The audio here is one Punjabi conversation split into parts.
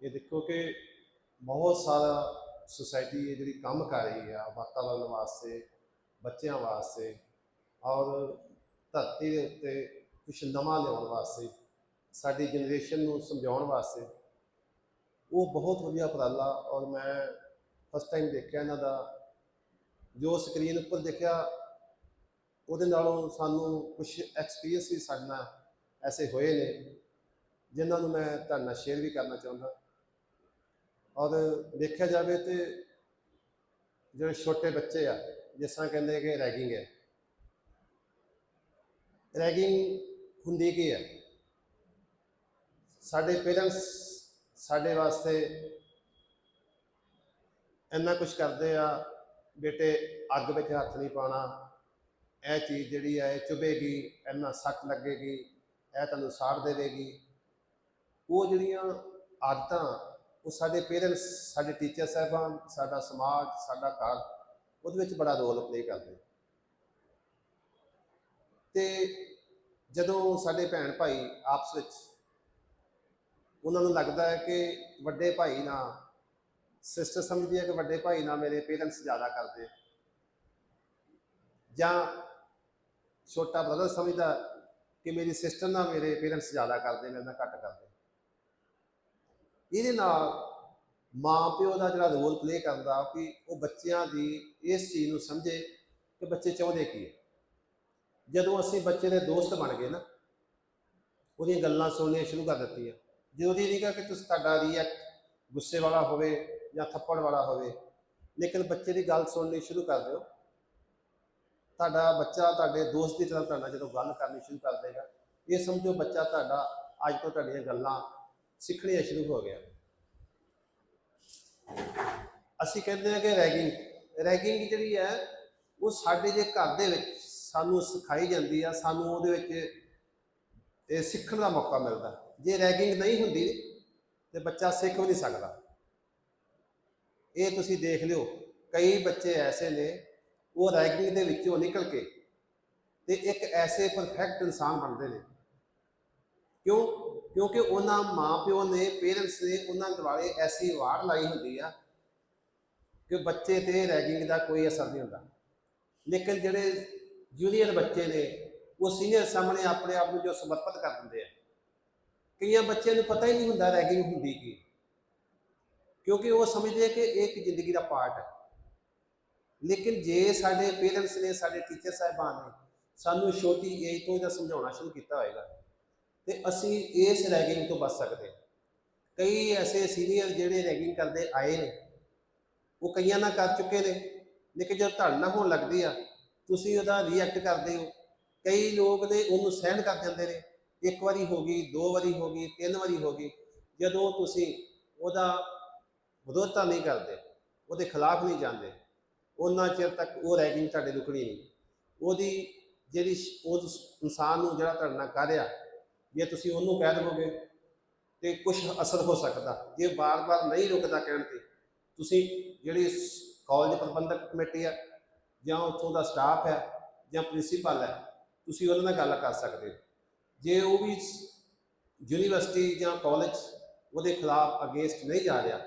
ਇਹ ਦੇਖੋ ਕਿ ਬਹੁਤ ਸਾਰਾ ਸੁਸਾਇਟੀ ਇਹ ਜਿਹੜੀ ਕੰਮ ਕਰ ਰਹੀ ਆ ਵਾਤਾਵਰਨ ਵਾਸਤੇ, ਬੱਚਿਆਂ ਵਾਸਤੇ ਔਰ ਧਰਤੀ ਦੇ ਉੱਤੇ ਕੁਝ ਨਵਾਂ ਲਿਆਉਣ ਵਾਸਤੇ, ਸਾਡੀ ਜਨਰੇਸ਼ਨ ਨੂੰ ਸਮਝਾਉਣ ਵਾਸਤੇ ਉਹ ਬਹੁਤ ਵਧੀਆ ਉਪਰਾਲਾ ਔਰ ਮੈਂ ਫਸਟ ਟਾਈਮ ਦੇਖਿਆ ਇਹਨਾਂ ਦਾ। ਜੋ ਸਕਰੀਨ ਉੱਪਰ ਦੇਖਿਆ, ਉਹਦੇ ਨਾਲੋਂ ਸਾਨੂੰ ਕੁਝ ਐਕਸਪੀਰੀਅੰਸ ਵੀ ਸਾਡੇ ਨਾਲ ਐਸੇ ਹੋਏ ਨੇ, ਜਿਨ੍ਹਾਂ ਨੂੰ ਮੈਂ ਤੁਹਾਡੇ ਨਾਲ ਸ਼ੇਅਰ ਵੀ ਕਰਨਾ ਚਾਹੁੰਦਾ। ਔਰ ਦੇਖਿਆ ਜਾਵੇ ਤੇ ਜਿਹੜੇ ਛੋਟੇ ਬੱਚੇ ਆ, ਜਿਸ ਤਰ੍ਹਾਂ ਕਹਿੰਦੇ ਕਿ ਰੈਗਿੰਗ ਹੈ। ਰੈਗਿੰਗ ਹੁੰਦੀ ਕੀ ਹੈ? ਸਾਡੇ ਪੇਰੈਂਟਸ ਸਾਡੇ ਵਾਸਤੇ ਇੰਨਾ ਕੁਝ ਕਰਦੇ ਆ, ਬੇਟੇ ਅੱਗ ਵਿੱਚ ਹੱਥ ਨਹੀਂ ਪਾਉਣਾ, ਇਹ ਚੀਜ਼ ਜਿਹੜੀ ਹੈ ਇਹ ਚੁਭੇਗੀ ਇੰਨਾ ਸੱਟ ਲੱਗੇਗੀ, ਇਹ ਤੁਹਾਨੂੰ ਸਾੜ ਦੇਵੇਗੀ। ਉਹ ਜਿਹੜੀਆਂ ਆਦਤਾਂ ਉਹ ਸਾਡੇ ਪੇਰੈਂਟਸ ਸਾਡੇ ਟੀਚਰ ਸਾਹਿਬਾਨ, ਸਾਡਾ ਸਮਾਜ, ਸਾਡਾ ਘਰ, ਉਹਦੇ ਵਿੱਚ ਬੜਾ ਰੋਲ ਪਲੇ ਕਰਦੇ ਤੇ ਜਦੋਂ ਸਾਡੇ ਭੈਣ ਭਾਈ ਆਪਸ ਵਿੱਚ ਉਹਨਾਂ ਨੂੰ ਲੱਗਦਾ ਹੈ ਕਿ ਵੱਡੇ ਭਾਈ ਨਾਲ ਸਿਸਟਰ ਸਮਝਦੀ ਹੈ ਕਿ ਵੱਡੇ ਭਾਈ ਨਾਲ ਮੇਰੇ ਪੇਰੈਂਟਸ ਜ਼ਿਆਦਾ ਕਰਦੇ ਜਾਂ ਛੋਟਾ ਬ੍ਰਦਰ ਸਮਝਦਾ ਕਿ ਮੇਰੀ ਸਿਸਟਰ ਨਾਲ ਮੇਰੇ ਪੇਰੈਂਟਸ ਜ਼ਿਆਦਾ ਕਰਦੇ, ਮੇਰੇ ਨਾਲ ਘੱਟ ਕਰਦੇ। ਇਹਦੇ ਨਾਲ ਮਾਂ ਪਿਓ ਦਾ ਜਿਹੜਾ ਰੋਲ ਪਲੇ ਕਰਦਾ ਕਿ ਉਹ ਬੱਚਿਆਂ ਦੀ ਇਸ ਚੀਜ਼ ਨੂੰ ਸਮਝੇ ਕਿ ਬੱਚੇ ਚਾਹੁੰਦੇ ਕੀ ਹੈ ਜਦੋਂ ਅਸੀਂ ਬੱਚੇ ਦੇ ਦੋਸਤ ਬਣ ਗਏ ਨਾ, ਉਹਦੀਆਂ ਗੱਲਾਂ ਸੁਣਨੀਆਂ ਸ਼ੁਰੂ ਕਰ ਦਿੱਤੀਆਂ। ਜ਼ਰੂਰੀ ਨਹੀਂਗਾ ਕਿ ਤੁਸੀਂ ਤੁਹਾਡਾ ਰਿਐਕਟ ਗੁੱਸੇ ਵਾਲਾ ਹੋਵੇ ਜਾਂ ਥੱਪੜ ਵਾਲਾ ਹੋਵੇ, ਲੇਕਿਨ ਬੱਚੇ ਦੀ ਗੱਲ ਸੁਣਨੀ ਸ਼ੁਰੂ ਕਰ ਦਿਓ। ਤੁਹਾਡਾ ਬੱਚਾ ਤੁਹਾਡੇ ਦੋਸਤ ਦੀ ਤਰ੍ਹਾਂ ਤੁਹਾਡਾ ਜਦੋਂ ਗੱਲ ਕਰਨੀ ਸ਼ੁਰੂ ਕਰ ਦੇਗਾ, ਇਹ ਸਮਝੋ ਬੱਚਾ ਤੁਹਾਡਾ ਅੱਜ ਤੋਂ ਤੁਹਾਡੀਆਂ ਗੱਲਾਂ ਸਿੱਖਣੀਆਂ ਸ਼ੁਰੂ ਹੋ ਗਿਆ। ਅਸੀਂ ਕਹਿੰਦੇ ਹਾਂ ਕਿ ਰੈਗਿੰਗ ਰੈਗਿੰਗ ਜਿਹੜੀ ਹੈ, ਉਹ ਸਾਡੇ ਜੇ ਘਰ ਦੇ ਵਿੱਚ ਸਾਨੂੰ ਸਿਖਾਈ ਜਾਂਦੀ ਆ, ਸਾਨੂੰ ਉਹਦੇ ਵਿੱਚ, ਇਹ ਸਿੱਖਣ ਦਾ ਮੌਕਾ ਮਿਲਦਾ। ਜੇ ਰੈਗਿੰਗ ਨਹੀਂ ਹੁੰਦੀ, ਤੇ ਬੱਚਾ ਸਿੱਖ ਵੀ ਨਹੀਂ ਸਕਦਾ। ਇਹ ਤੁਸੀਂ ਦੇਖ ਲਿਓ, ਕਈ ਬੱਚੇ ਐਸੇ ਨੇ, ਉਹ ਰੈਗਿੰਗ ਦੇ ਵਿੱਚੋਂ ਨਿਕਲ ਕੇ ਤੇ ਇੱਕ ਐਸੇ ਪਰਫੈਕਟ ਇਨਸਾਨ ਬਣਦੇ ਨੇ। ਕਿਉਂ? ਕਿਉਂਕਿ ਉਹਨਾਂ ਮਾਪਿਓ ਨੇ ਪੇਰੈਂਟਸ ਨੇ ਉਹਨਾਂ ਦੁਆਲੇ ਐਸੀ ਵਾਰ ਲਾਈ ਹੁੰਦੀ ਆ ਕਿ ਬੱਚੇ ਤੇ ਰੈਗਿੰਗ ਦਾ ਕੋਈ ਅਸਰ ਨਹੀਂ ਹੁੰਦਾ। ਲੇਕਿਨ ਜਿਹੜੇ ਜੂਨੀਅਰ ਬੱਚੇ ਨੇ, ਉਹ ਸੀਨੀਅਰ ਸਾਹਮਣੇ ਆਪਣੇ ਆਪ ਨੂੰ ਜੋ ਸਮਰਪਿਤ ਕਰ ਦਿੰਦੇ ਆ। ਕਈਆਂ ਬੱਚਿਆਂ ਨੂੰ ਪਤਾ ਹੀ ਨਹੀਂ ਹੁੰਦਾ ਰੈਗਿੰਗ ਹੁੰਦੀ ਕੀ। ਕਿਉਂਕਿ ਉਹ ਸਮਝਦੇ ਕਿ ਇਹ ਇੱਕ ਜ਼ਿੰਦਗੀ ਦਾ ਪਾਰਟ ਹੈ ਲੇਕਿਨ ਜੇ ਸਾਡੇ ਪੇਰੈਂਟਸ ਨੇ, ਸਾਡੇ ਟੀਚਰ ਸਾਹਿਬਾਨ ਨੇ ਸਾਨੂੰ ਛੋਟੀ ਏਜ ਤੋਂ ਇਹਦਾ ਸਮਝਾਉਣਾ ਸ਼ੁਰੂ ਕੀਤਾ ਹੋਏਗਾ। ਤੇ ਅਸੀਂ ਇਸ ਰੈਗਿੰਗ ਤੋਂ ਬਚ ਸਕਦੇ ਕਈ ਐਸੇ ਸੀਨੀਅਰ ਜਿਹੜੇ ਰੈਗਿੰਗ ਕਰਦੇ ਆਏ ਨੇ, ਉਹ ਕਈਆਂ ਨਾਲ ਕਰ ਚੁੱਕੇ ਨੇ, ਲੇਕਿਨ ਜਦ ਤੁਹਾਡੇ ਨਾਲ ਹੋਣ ਲੱਗਦੀ ਆ, ਤੁਸੀਂ ਉਹਦਾ ਰਿਐਕਟ ਕਰਦੇ ਹੋ। ਕਈ ਲੋਕ ਨੇ ਉਹਨੂੰ ਸਹਿਣ ਕਰ ਜਾਂਦੇ ਨੇ, ਇੱਕ ਵਾਰੀ ਹੋ ਗਈ, ਦੋ ਵਾਰੀ ਹੋ ਗਈ, ਤਿੰਨ ਵਾਰੀ ਹੋ ਗਈ, ਜਦੋਂ ਤੁਸੀਂ ਉਹਦਾ ਵਿਰੋਧਤਾ ਨਹੀਂ ਕਰਦੇ, ਉਹਦੇ ਖਿਲਾਫ ਨਹੀਂ ਜਾਂਦੇ, ਉਹਨਾਂ ਚਿਰ ਤੱਕ ਉਹ ਰੈਗਿੰਗ ਤੁਹਾਡੇ ਰੁਕਣੀ ਨਹੀਂ। ਉਹਦੀ ਜਿਹੜੀ ਉਹ ਇਨਸਾਨ ਨੂੰ ਜਿਹੜਾ ਤੁਹਾਡੇ ਨਾਲ ਕਰ ਰਿਹਾ ਜੇ ਤੁਸੀਂ ਉਹਨੂੰ ਕਹਿ ਦੇਵੋਗੇ ਤੇ ਕੁਝ ਅਸਰ ਹੋ ਸਕਦਾ। ਜੇ ਬਾਰ-ਬਾਰ ਨਹੀਂ ਰੁਕਦਾ ਕਹਿਣ ਤੇ, ਤੁਸੀਂ ਜਿਹੜੀ ਕਾਲਜ ਪ੍ਰਬੰਧਕ ਕਮੇਟੀ ਹੈ ਜਾਂ ਉੱਥੋਂ ਦਾ ਸਟਾਫ ਹੈ, ਜਾਂ ਪ੍ਰਿੰਸੀਪਲ ਹੈ, ਤੁਸੀਂ ਉਹਨਾਂ ਨਾਲ ਗੱਲ ਕਰ ਸਕਦੇ ਹੋ। ਜੇ ਉਹ ਵੀ ਯੂਨੀਵਰਸਿਟੀ ਜਾਂ ਕਾਲਜ ਉਹਦੇ ਖਿਲਾਫ ਅਗੇਂਸਟ ਨਹੀਂ ਜਾ ਰਿਹਾ,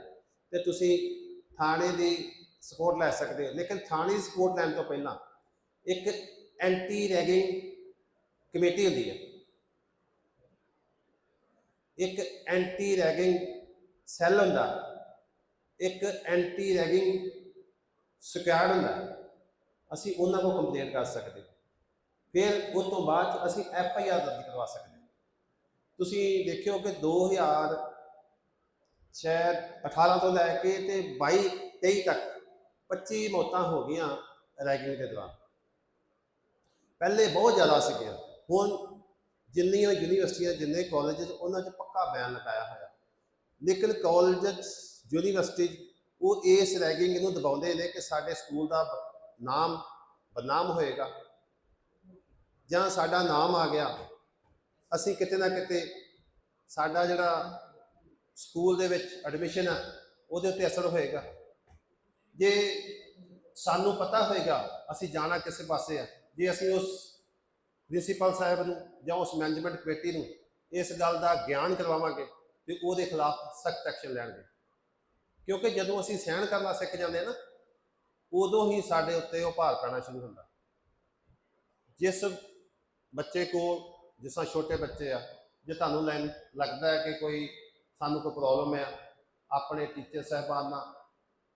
ਤੇ ਤੁਸੀਂ ਥਾਣੇ ਦੀ ਸਪੋਰਟ ਲੈ ਸਕਦੇ ਹੋ। ਲੇਕਿਨ ਥਾਣੇ ਦੀ ਸਪੋਰਟ ਲੈਣ ਤੋਂ ਪਹਿਲਾਂ ਇੱਕ ਐਂਟੀ ਰੈਗਿੰਗ ਕਮੇਟੀ ਹੁੰਦੀ ਹੈ। ਇੱਕ ਐਂਟੀ ਰੈਗਿੰਗ ਸੈੱਲ ਹੁੰਦਾ, ਇੱਕ ਐਂਟੀ ਰੈਗਿੰਗ ਸਕੁਐਡ ਹੁੰਦਾ। ਅਸੀਂ ਉਹਨਾਂ ਕੋਲ ਕੰਪਲੇਂਟ ਕਰ ਸਕਦੇ। ਫਿਰ ਉਸ ਤੋਂ ਬਾਅਦ 'ਚ ਅਸੀਂ ਐਫ ਆਈ ਆਰ ਦਰਜ ਕਰਵਾ ਸਕਦੇ ਤੁਸੀਂ ਦੇਖਿਓ ਕਿ 2000 ਸ਼ਾਇਦ 18 ਤੋਂ ਲੈ ਕੇ ਤੇ 22 23 ਤੱਕ 25 ਮੌਤਾਂ ਹੋ ਗਈਆਂ ਰੈਗਿੰਗ ਦੇ ਦੌਰਾਨ। ਪਹਿਲੇ ਬਹੁਤ ਜ਼ਿਆਦਾ ਸੀਗੀਆਂ। ਹੁਣ ਜਿੰਨੀਆਂ ਯੂਨੀਵਰਸਿਟੀਆਂ, ਜਿੰਨੇ ਕਾਲਜ ਉਹਨਾਂ 'ਚ ਪੱਕਾ ਬਿਆਨ ਲਗਾਇਆ ਹੋਇਆ। ਲੇਕਿਨ ਕਾਲਜ ਯੂਨੀਵਰਸਿਟੀ ਉਹ ਇਸ ਰੈਗਿੰਗ ਨੂੰ ਦਬਾਉਂਦੇ ਨੇ ਕਿ ਸਾਡੇ ਸਕੂਲ ਦਾ ਬ- ਨਾਮ ਬਦਨਾਮ ਹੋਏਗਾ ਜਾਂ ਸਾਡਾ ਨਾਮ ਆ ਗਿਆ। ਅਸੀਂ ਕਿਤੇ ਨਾ ਕਿਤੇ ਸਾਡਾ ਜਿਹੜਾ ਸਕੂਲ ਦੇ ਵਿੱਚ ਐਡਮਿਸ਼ਨ ਆ, ਉਹਦੇ ਉੱਤੇ ਅਸਰ ਹੋਏਗਾ। ਜੇ ਸਾਨੂੰ ਪਤਾ ਹੋਏਗਾ, ਅਸੀਂ ਜਾਣਾ ਕਿਸੇ ਪਾਸੇ ਆ। ਜੇ ਅਸੀਂ ਉਸ ਪ੍ਰਿੰਸੀਪਲ ਸਾਹਿਬ ਨੂੰ ਜਾਂ ਉਸ ਮੈਨੇਜਮੈਂਟ ਕਮੇਟੀ ਨੂੰ ਇਸ ਗੱਲ ਦਾ ਗਿਆਨ ਕਰਵਾਵਾਂਗੇ ਤੇ ਉਹਦੇ ਖਿਲਾਫ ਸਖਤ ਐਕਸ਼ਨ ਲੈਣਗੇ। ਕਿਉਂਕਿ ਜਦੋਂ ਅਸੀਂ ਸਹਿਣ ਕਰਨਾ ਸਿੱਖ ਜਾਂਦੇ ਹਾਂ ਨਾ, ਉਦੋਂ ਹੀ ਸਾਡੇ ਉੱਤੇ ਉਹ ਭਾਰ ਪੈਣਾ ਸ਼ੁਰੂ ਹੁੰਦਾ। ਜਿਸ ਬੱਚੇ ਕੋਲ, ਜਿਸ ਤਰ੍ਹਾਂ ਛੋਟੇ ਬੱਚੇ ਆ, ਜੇ ਤੁਹਾਨੂੰ ਲੈਣ ਲੱਗਦਾ ਹੈ ਕਿ ਕੋਈ ਸਾਨੂੰ ਕੋਈ ਪ੍ਰੋਬਲਮ ਹੈ ਆਪਣੇ ਟੀਚਰ ਸਹਿਬਾਨ ਨਾਲ,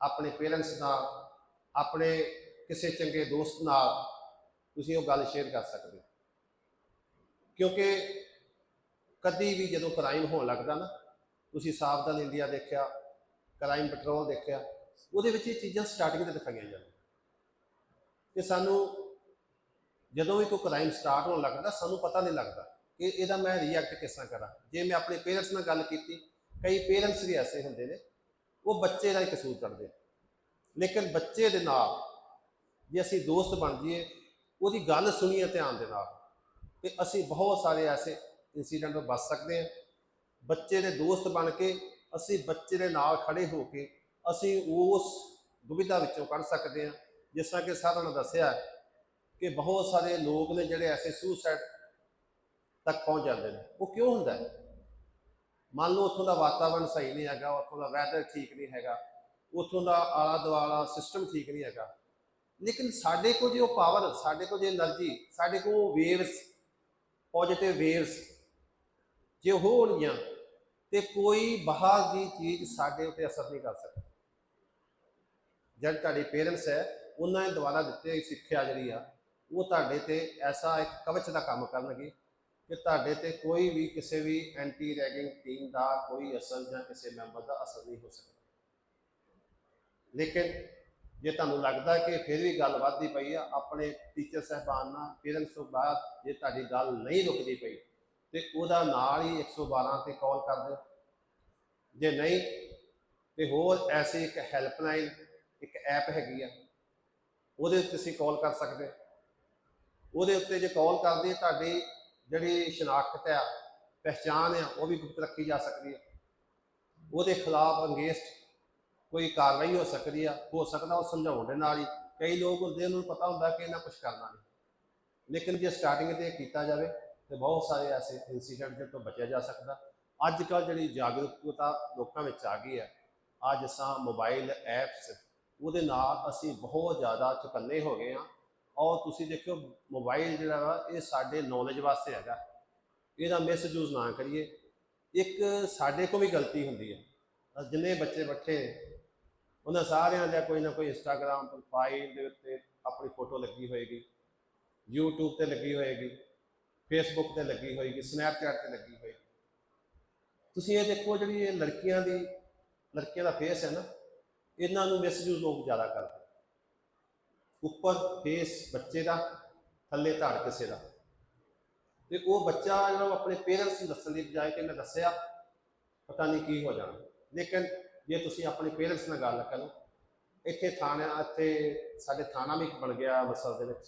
ਆਪਣੇ ਪੇਰੈਂਟਸ ਨਾਲ, ਆਪਣੇ ਕਿਸੇ ਚੰਗੇ ਦੋਸਤ ਨਾਲ, ਤੁਸੀਂ ਉਹ ਗੱਲ ਸ਼ੇਅਰ ਕਰ ਸਕਦੇ ਹੋ। ਕਿਉਂਕਿ ਕਦੀ ਵੀ ਜਦੋਂ ਕ੍ਰਾਈਮ ਹੋਣ ਲੱਗਦਾ ਨਾ, ਤੁਸੀਂ ਸਾਵਧਾਨ ਇੰਡੀਆ ਦੇਖਿਆ ਕ੍ਰਾਈਮ ਪੈਟਰੋਲ ਦੇਖਿਆ, ਉਹਦੇ ਵਿੱਚ ਇਹ ਚੀਜ਼ਾਂ ਸਟਾਰਟਿੰਗ ਤੇ ਦਿਖਾਈਆਂ ਜਾਂਦੀਆਂ। ਕਿ ਸਾਨੂੰ ਜਦੋਂ ਵੀ ਕੋਈ ਕ੍ਰਾਈਮ ਸਟਾਰਟ ਹੋਣ ਲੱਗਦਾ, ਸਾਨੂੰ ਪਤਾ ਨਹੀਂ ਲੱਗਦਾ ਕਿ ਇਹਦਾ ਮੈਂ ਰਿਐਕਟ ਕਿਸ ਤਰ੍ਹਾਂ ਕਰਾਂ। ਜੇ ਮੈਂ ਆਪਣੇ ਪੇਰੈਂਟਸ ਨਾਲ ਗੱਲ ਕੀਤੀ, ਕਈ ਪੇਰੈਂਟਸ ਵੀ ਐਸੇ ਹੁੰਦੇ ਨੇ, ਉਹ ਬੱਚੇ ਦਾ ਹੀ ਕਸੂਰ ਕਰਦੇ ਲੇਕਿਨ ਬੱਚੇ ਦੇ ਨਾਲ ਜੇ ਅਸੀਂ ਦੋਸਤ ਬਣ ਜਾਈਏ, ਉਹਦੀ ਗੱਲ ਸੁਣੀਏ ਧਿਆਨ ਦੇ ਨਾਲ। ਤੇ ਅਸੀਂ ਬਹੁਤ ਸਾਰੇ ਐਸੇ ਇਨਸੀਡੈਂਟ ਤੋਂ ਬਚ ਸਕਦੇ ਹਾਂ। ਬੱਚੇ ਦੇ ਦੋਸਤ ਬਣ ਕੇ ਅਸੀਂ ਬੱਚੇ ਦੇ ਨਾਲ ਖੜੇ ਹੋ ਕੇ ਅਸੀਂ ਉਸ ਦੁਬਿਧਾ ਵਿੱਚੋਂ ਕੱਢ ਸਕਦੇ ਹਾਂ। ਜਿਸ ਤਰ੍ਹਾਂ ਕਿ ਸਾਰਿਆਂ ਨੇ ਦੱਸਿਆ ਕਿ ਬਹੁਤ ਸਾਰੇ ਲੋਕ ਨੇ ਜਿਹੜੇ ਐਸੇ ਸੁਸਾਈਡ ਤੱਕ ਪਹੁੰਚ ਜਾਂਦੇ ਨੇ। ਉਹ ਕਿਉਂ ਹੁੰਦਾ ਹੈ? ਮੰਨ ਲਓ ਉੱਥੋਂ ਦਾ ਵਾਤਾਵਰਣ ਸਹੀ ਨਹੀਂ ਹੈਗਾ, ਉੱਥੋਂ ਦਾ ਵੈਦਰ ਠੀਕ ਨਹੀਂ ਹੈਗਾ, ਉੱਥੋਂ ਦਾ ਆਲਾ ਦੁਆਲਾ ਸਿਸਟਮ ਠੀਕ ਨਹੀਂ ਹੈਗਾ। ਲੇਕਿਨ ਸਾਡੇ ਕੋਲ ਜੇ ਉਹ ਪਾਵਰ ਸਾਡੇ ਕੋਲ ਜੇ એનર્ਜੀ ਸਾਡੇ ਕੋਲ ਉਹ ਵੇਵਸ ਪੋਜ਼ਿਟਿਵ ਵੇਵਸ ਜੇ ਹੋਣਗੀਆਂ, ਤੇ ਕੋਈ ਬਾਹਰ ਦੀ ਚੀਜ਼ ਸਾਡੇ ਉੱਤੇ ਅਸਰ ਨਹੀਂ ਕਰ ਸਕਦੀ। ਜਦ ਤੁਹਾਡੇ ਪੇਰੈਂਟਸ ਹੈ, ਉਹਨਾਂ ਨੇ ਦੁਆਰਾ ਦਿੱਤੀ ਹੋਈ ਸਿੱਖਿਆ ਜਿਹੜੀ ਆ, ਉਹ ਤੁਹਾਡੇ ਤੇ ਐਸਾ ਇੱਕ ਕਵਚ ਦਾ ਕੰਮ ਕਰਨਗੇ ਕਿ ਤੁਹਾਡੇ ਤੇ ਕੋਈ ਵੀ ਕਿਸੇ ਵੀ ਐਂਟੀ ਰੈਗਿੰਗ ਟੀਮ ਦਾ ਕੋਈ ਅਸਰ ਜਾਂ ਕਿਸੇ ਮੈਂਬਰ ਦਾ ਅਸਰ ਨਹੀਂ ਹੋ ਸਕਦਾ। ਲੇਕਿਨ ਜੇ ਤੁਹਾਨੂੰ ਲੱਗਦਾ ਕਿ ਫਿਰ ਵੀ ਗੱਲ ਵੱਧਦੀ ਪਈ ਆ, ਆਪਣੇ ਟੀਚਰ ਸਹਿਬਾਨ ਨਾਲ ਪੇਰੈਂਟਸ ਤੋਂ ਬਾਅਦ ਜੇ ਤੁਹਾਡੀ ਗੱਲ ਨਹੀਂ ਰੁਕਦੀ ਪਈ, ਤੇ ਉਹਦਾ ਨਾਲ ਹੀ 112 ਤੇ ਕਾਲ ਕਰ ਦਿਓ। ਜੇ ਨਹੀਂ, ਤੇ ਹੋਰ ਐਸੀ ਇੱਕ ਹੈਲਪਲਾਈਨ ਇੱਕ ਐਪ ਹੈਗੀ ਆ, ਉਹਦੇ ਉੱਤੇ ਤੁਸੀਂ ਕਾਲ ਕਰ ਸਕਦੇ ਉਹਦੇ ਉੱਤੇ ਜੇ ਕਾਲ ਕਰਦੇ ਤੁਹਾਡੀ ਜਿਹੜੀ ਸ਼ਨਾਖਤ ਆ ਪਹਿਚਾਨ ਆ, ਉਹ ਵੀ ਗੁਪਤ ਰੱਖੀ ਜਾ ਸਕਦੀ ਹੈ ਉਹਦੇ ਖਿਲਾਫ ਅੰਗੇਸਟ ਕੋਈ ਕਾਰਵਾਈ ਹੋ ਸਕਦੀ ਆ, ਹੋ ਸਕਦਾ ਉਹ ਸਮਝਾਉਣ ਦੇ ਨਾਲ ਹੀ। ਕਈ ਲੋਕ ਹੁੰਦੇ ਉਹਨਾਂ ਨੂੰ ਪਤਾ ਹੁੰਦਾ ਕਿ ਇਹਨਾਂ ਕੁਝ ਕਰਨਾ ਨਹੀਂ। ਲੇਕਿਨ ਜੇ ਸਟਾਰਟਿੰਗ ਤੇ ਕੀਤਾ ਜਾਵੇ, ਤੇ ਬਹੁਤ ਸਾਰੇ ਐਸੇ ਇਨਸੀਡੈਂਟ ਦੇ ਤੋਂ ਬਚਿਆ ਜਾ ਸਕਦਾ। ਅੱਜ ਕੱਲ੍ਹ ਜਿਹੜੀ ਜਾਗਰੂਕਤਾ ਲੋਕਾਂ ਵਿੱਚ ਆ ਗਈ ਹੈ ਅੱਜ ਸਾਂ ਮੋਬਾਈਲ ਐਪਸ ਉਹਦੇ ਨਾਲ ਅਸੀਂ ਬਹੁਤ ਜ਼ਿਆਦਾ ਚੁਕੰਨੇ ਹੋ ਗਏ ਆ ਔਰ ਤੁਸੀਂ ਦੇਖਿਓ ਮੋਬਾਈਲ ਜਿਹੜਾ ਵਾ, ਇਹ ਸਾਡੇ ਨੌਲੇਜ ਵਾਸਤੇ ਹੈਗਾ। ਇਹਦਾ ਮਿਸਯੂਜ਼ ਨਾ ਕਰੀਏ। ਇੱਕ ਸਾਡੇ ਕੋਲ ਵੀ ਗਲਤੀ ਹੁੰਦੀ ਹੈ। ਜਿੰਨੇ ਬੱਚੇ ਬੱਠੇ ਉਹਨਾਂ ਸਾਰਿਆਂ ਦਾ ਕੋਈ ਨਾ ਕੋਈ ਇੰਸਟਾਗ੍ਰam ਪ੍ਰੋਫਾਈਲ ਦੇ ਉੱਤੇ ਆਪਣੀ ਫੋਟੋ ਲੱਗੀ ਹੋਏਗੀ, YouTube ਤੇ ਲੱਗੀ ਹੋਏਗੀ ਫੇਸਬੁੱਕ ਤੇ ਲੱਗੀ ਹੋਏਗੀ ਸਨੈਪਚੈਟ ਤੇ ਲੱਗੀ ਹੋਏਗੀ। ਤੁਸੀਂ ਇਹ ਦੇਖੋ ਜਿਹੜੀ ਇਹ ਲੜਕੀਆਂ ਦੀ, ਲੜਕੀਆਂ ਦਾ ਫੇਸ ਹੈ ਨਾ, ਇਹਨਾਂ ਨੂੰ ਮਿਸਯੂਜ਼ ਲੋਕ ਜ਼ਿਆਦਾ ਕਰਦੇ। ਉੱਪਰ ਫੇਸ ਬੱਚੇ ਦਾ, ਥੱਲੇ ਧੜ ਕਿਸੇ ਦਾ। ਤੇ ਉਹ ਬੱਚਾ ਜਿਹੜਾ ਆਪਣੇ ਪੇਰੈਂਟਸ ਨੂੰ ਦੱਸਣ ਦੀ ਬਜਾਏ ਕਿ ਮੈਂ ਦੱਸਿਆ, ਪਤਾ ਨਹੀਂ ਕੀ ਹੋ ਜਾਣਾ। ਲੇਕਿਨ ਜੇ ਤੁਸੀਂ ਆਪਣੇ ਪੇਰੈਂਟਸ ਨਾਲ ਗੱਲ ਕਰੋ, ਇੱਥੇ ਥਾਣਾ, ਇੱਥੇ ਸਾਡੇ ਥਾਣਾ ਵੀ ਇੱਕ ਬਣ ਗਿਆ ਅੰਮ੍ਰਿਤਸਰ ਦੇ ਵਿੱਚ,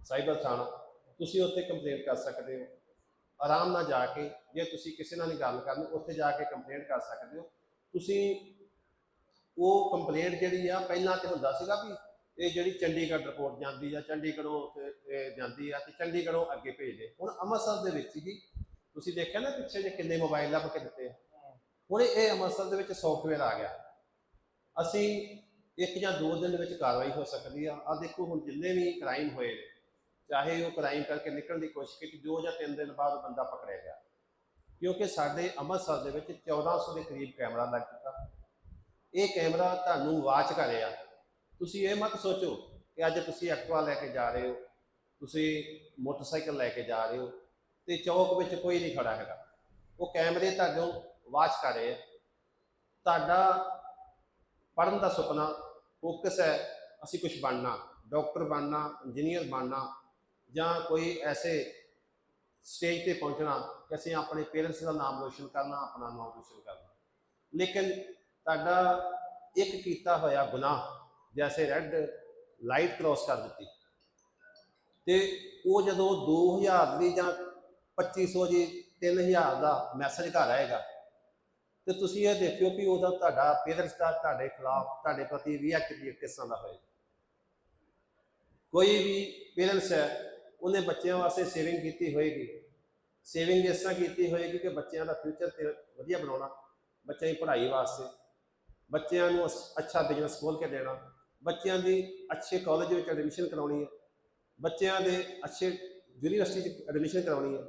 ਸਾਈਬਰ ਥਾਣਾ, ਤੁਸੀਂ ਉੱਥੇ ਕੰਪਲੇਂਟ ਕਰ ਸਕਦੇ ਹੋ। ਆਰਾਮ ਨਾਲ ਜਾ ਕੇ, ਜੇ ਤੁਸੀਂ ਕਿਸੇ ਨਾਲ ਨਹੀਂ ਗੱਲ ਕਰਨੀ, ਉੱਥੇ ਜਾ ਕੇ ਕੰਪਲੇਂਟ ਕਰ ਸਕਦੇ ਹੋ। ਤੁਸੀਂ ਉਹ ਕੰਪਲੇਂਟ ਜਿਹੜੀ ਆ, ਪਹਿਲਾਂ ਤੇ ਹੁੰਦਾ ਸੀਗਾ ਵੀ ਇਹ ਜਿਹੜੀ ਚੰਡੀਗੜ੍ਹ ਰਿਪੋਰਟ ਜਾਂਦੀ ਆ, ਚੰਡੀਗੜ੍ਹੋਂ ਤੇ ਜਾਂਦੀ ਆ ਤੇ ਚੰਡੀਗੜ੍ਹੋਂ ਅੱਗੇ ਭੇਜਦੇ ਹੁਣ ਅੰਮ੍ਰਿਤਸਰ ਦੇ ਵਿੱਚ ਹੀ ਤੁਸੀਂ ਦੇਖਿਆ ਨਾ ਪਿੱਛੇ ਜੇ ਕਿੰਨੇ ਮੋਬਾਈਲ ਲੱਭ ਕੇ ਦਿੱਤੇ ਆ। ਹੁਣ ਇਹ ਅੰਮ੍ਰਿਤਸਰ ਦੇ ਵਿੱਚ ਸੌਫਟਵੇਅਰ ਆ ਗਿਆ। ਅਸੀਂ ਇੱਕ ਜਾਂ ਦੋ ਦਿਨ ਦੇ ਵਿੱਚ ਕਾਰਵਾਈ ਹੋ ਸਕਦੀ ਆ। ਆ ਦੇਖੋ ਹੁਣ ਜਿੰਨੇ ਵੀ ਕ੍ਰਾਈਮ ਹੋਏ ਨੇ, ਚਾਹੇ ਉਹ ਕ੍ਰਾਈਮ ਕਰਕੇ ਨਿਕਲਣ ਦੀ ਕੋਸ਼ਿਸ਼ ਕੀਤੀ, ਦੋ ਜਾਂ ਤਿੰਨ ਦਿਨ ਬਾਅਦ ਬੰਦਾ ਪਕੜਿਆ ਗਿਆ। ਕਿਉਂਕਿ ਸਾਡੇ ਅੰਮ੍ਰਿਤਸਰ ਦੇ ਵਿੱਚ 1400 ਦੇ ਕਰੀਬ ਕੈਮਰਾ ਲੱਗ ਚੁੱਕਾ। ਇਹ ਕੈਮਰਾ ਤੁਹਾਨੂੰ ਵਾਚ ਕਰ ਰਿਹਾ। ਤੁਸੀਂ ਇਹ ਮਤ ਸੋਚੋ ਕਿ ਅੱਜ ਤੁਸੀਂ ਐਕਟਿਵਾ ਲੈ ਕੇ ਜਾ ਰਹੇ ਹੋ, ਤੁਸੀਂ ਮੋਟਰਸਾਈਕਲ ਲੈ ਕੇ ਜਾ ਰਹੇ ਹੋ, ਤੇ ਚੌਕ ਵਿੱਚ ਕੋਈ ਨਹੀਂ ਖੜਾ ਹੈਗਾ। ਉਹ ਕੈਮਰੇ ਤੁਹਾਨੂੰ ਵਾਚ ਕਰ ਰਹੇ ਆ। ਤੁਹਾਡਾ ਪੜਨ ਦਾ ਸੁਪਨਾ ਫੋਕਸ ਹੈ, ਅਸੀਂ ਕੁਝ ਬਣਨਾ ਡਾਕਟਰ ਬਣਨਾ ਇੰਜੀਨੀਅਰ ਬਣਨਾ, ਜਾਂ ਕੋਈ ਐਸੇ ਸਟੇਜ ਤੇ ਪਹੁੰਚਣਾ ਕਿ ਅਸੀਂ ਆਪਣੇ ਪੇਰੈਂਟਸ ਦਾ ਨਾਮ ਰੋਸ਼ਨ ਕਰਨਾ, ਆਪਣਾ ਨਾਮ ਰੋਸ਼ਨ ਕਰਨਾ। ਲੇਕਿਨ ਤੁਹਾਡਾ ਇੱਕ ਕੀਤਾ ਹੋਇਆ ਗੁਨਾਹ ਜੈਸੇ ਰੈੱਡ ਲਾਈਟ ਕ੍ਰਾਸ ਕਰ ਦਿੱਤੀ। ਤੇ ਉਹ ਜਦੋਂ 2000 ਦੀ ਜਾਂ 2500 ਜੀ 3000 ਦਾ ਮੈਸੇਜ ਘਰ ਆਏਗਾ ਤੇ ਤੁਸੀਂ ਇਹ ਦੇਖਿਓ ਕਿ ਉਹਦਾ ਤੁਹਾਡਾ ਪੇਰੈਂਟਸ ਦਾ ਤੁਹਾਡੇ ਖਿਲਾਫ ਤੁਹਾਡੇ ਪ੍ਰਤੀ ਰਿਐਕਟ ਵੀ ਕਿਸ ਤਰ੍ਹਾਂ ਦਾ ਹੋਏ ਕੋਈ ਵੀ ਪੇਰੈਂਟਸ ਹੈ, ਉਹਨੇ ਬੱਚਿਆਂ ਵਾਸਤੇ ਸੇਵਿੰਗ ਕੀਤੀ ਹੋਏਗੀ। ਸੇਵਿੰਗ ਇਸ ਤਰ੍ਹਾਂ ਕੀਤੀ ਹੋਏਗੀ ਕਿ ਬੱਚਿਆਂ ਦਾ ਫਿਊਚਰ ਤੇ ਵਧੀਆ ਬਣਾਉਣਾ, ਬੱਚਿਆਂ ਦੀ ਪੜ੍ਹਾਈ ਵਾਸਤੇ, ਬੱਚਿਆਂ ਨੂੰ ਅਸ- ਅੱਛਾ ਬਿਜ਼ਨਸ ਖੋਲ ਕੇ ਦੇਣਾ, ਬੱਚਿਆਂ ਦੀ ਅੱਛੇ ਕਾਲਜ ਵਿੱਚ ਐਡਮਿਸ਼ਨ ਕਰਾਉਣੀ ਹੈ, ਬੱਚਿਆਂ ਦੇ ਅੱਛੇ ਯੂਨੀਵਰਸਿਟੀ 'ਚ ਐਡਮਿਸ਼ਨ ਕਰਾਉਣੀ ਹੈ।